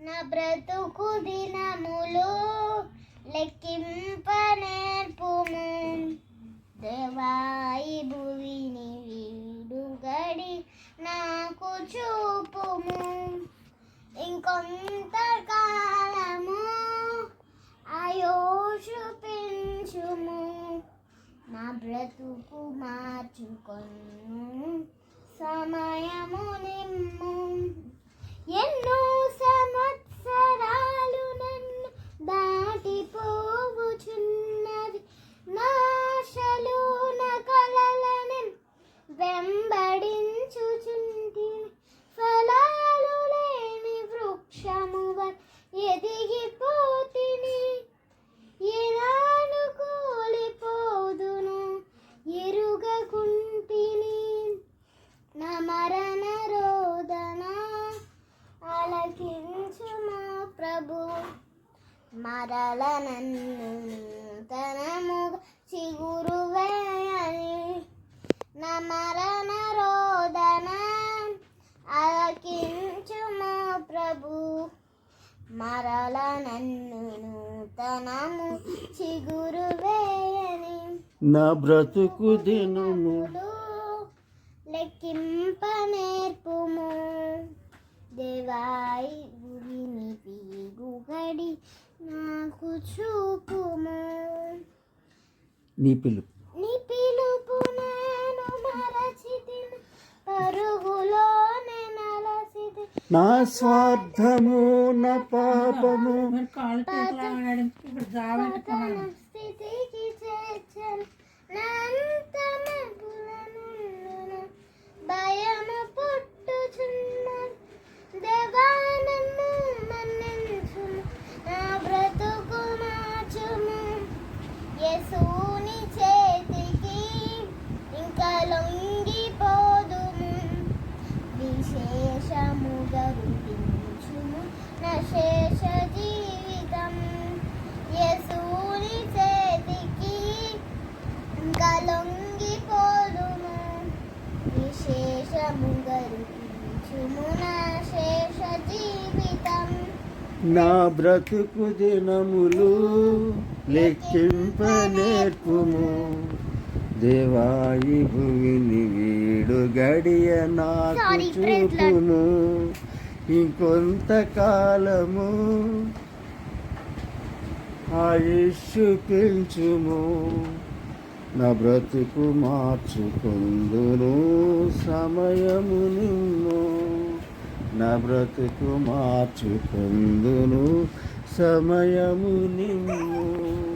నా బ్రతుకు దినములు లెక్కింప నేర్పుము దేవాయి భువిని వీడుగడి నాకు చూపుము. ఇంకొంత కాలము ఆయోషు పెంచుము. నా బ్రతుకు మార్చుకొను. సమయము నిమ్ము. ఎన్నో మరల నన్ను తనము చిగురు వేయని నా మరణ రోదన ఆలకించు మా ప్రభు. మరల నన్ను నూతనము చిగురు వేయని నా బ్రతుకు దినము లెక్కింప నేర్పుము. దేవాయి చూపుము. నీ పిలుపు. నీ పిలుపు నేను మరచితిని. పరుగులోనే నలసిది నా స్వార్థము నా పాపము. స్థితికి చేర్చను. శేషముగా గుర్తించుము నా శేష జీవితం యేసుని చేతికి కలొంగిపోదుము లొంగిపోదుము. విశేషముగా గుర్తించుము నా శేష జీవితం నా బ్రతుకు దినములు లెక్కింప నేర్పుము. దేవాయి భూమిని గడియ నాకు. చూపును. ఇంకొంతకాలము ఆయుష్షు పెంచుము నా బ్రతుకు మార్చుకుందును సమయము నిన్ను. నా బ్రతుకు మార్చుకుందును సమయము నిన్ను.